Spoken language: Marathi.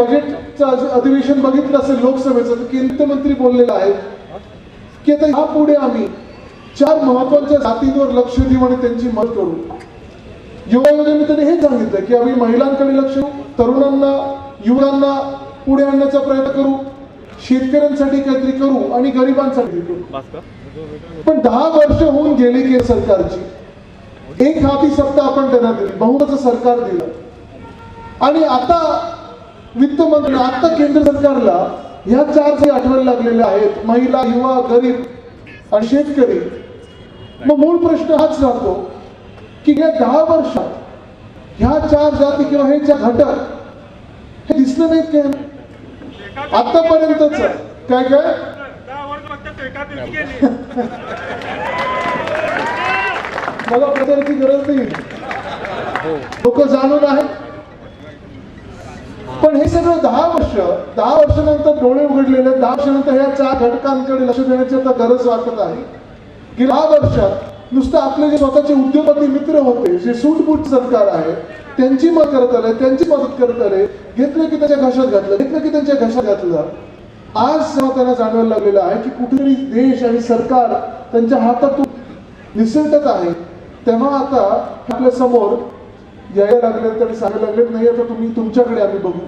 बजेटचं अधिवेशन बघितलं असेल लोकसभेचं तर केंद्रीय मंत्री बोललेला आहे की आता यापुढे आम्ही चार महत्त्वाच्या जातींवर लक्ष देऊ आणि त्यांची मदत करू. युवा योजनेने त्यांनी हे सांगितलं की आम्ही महिलांकडे लक्ष देऊ तरुणांना युवकांना पुढे आणण्याचा प्रयत्न करू शेतकऱ्यांसाठी काहीतरी करू आणि गरिबांसाठी करू. पण दहा वर्ष होऊन गेली की सरकारची. एक हाती सत्ता आपण त्यांना दिली बहुमताचं सरकार दिलं. आणि आता वित्त मंत्री आता केंद्र सरकारला ह्या चार जे आठवण लागलेल्या आहेत महिला युवा गरीब आणि शेतकरी मग मूळ प्रश्न हाच राहतो की गेल्या दहा वर्षात ह्या चार जाती किंवा हे चार घटक हे दिसले नाहीत काय आतापर्यंतच काय काय? मला प्रचाराची गरज नाही. लोक जाणून आहेत. पण हे सगळं दहा वर्ष दहा वर्षानंतर डोळे उघडलेले दहा वर्षानंतर ह्या चार घटकांकडे लक्ष देण्याची आता गरज वाटत आहे. की दहा वर्षात नुसतं आपले जे स्वतःचे उद्योगपती मित्र होते जे सूटबूट सरकार आहे त्यांची मदत करत आले त्यांची मदत करत आले घेतलं की त्याच्या घशात घातलं घेतलं की त्यांच्या घशात घातलं. आज जेव्हा त्यांना जाणवायला लागलेलं आहे की कुठेतरी देश आणि सरकार त्यांच्या हातातून निसटत आहे. तेव्हा आता आपल्यासमोर यायला लागले तर सांगायला लागलेत नाही आता तुम्ही तुमच्याकडे आम्ही बघू.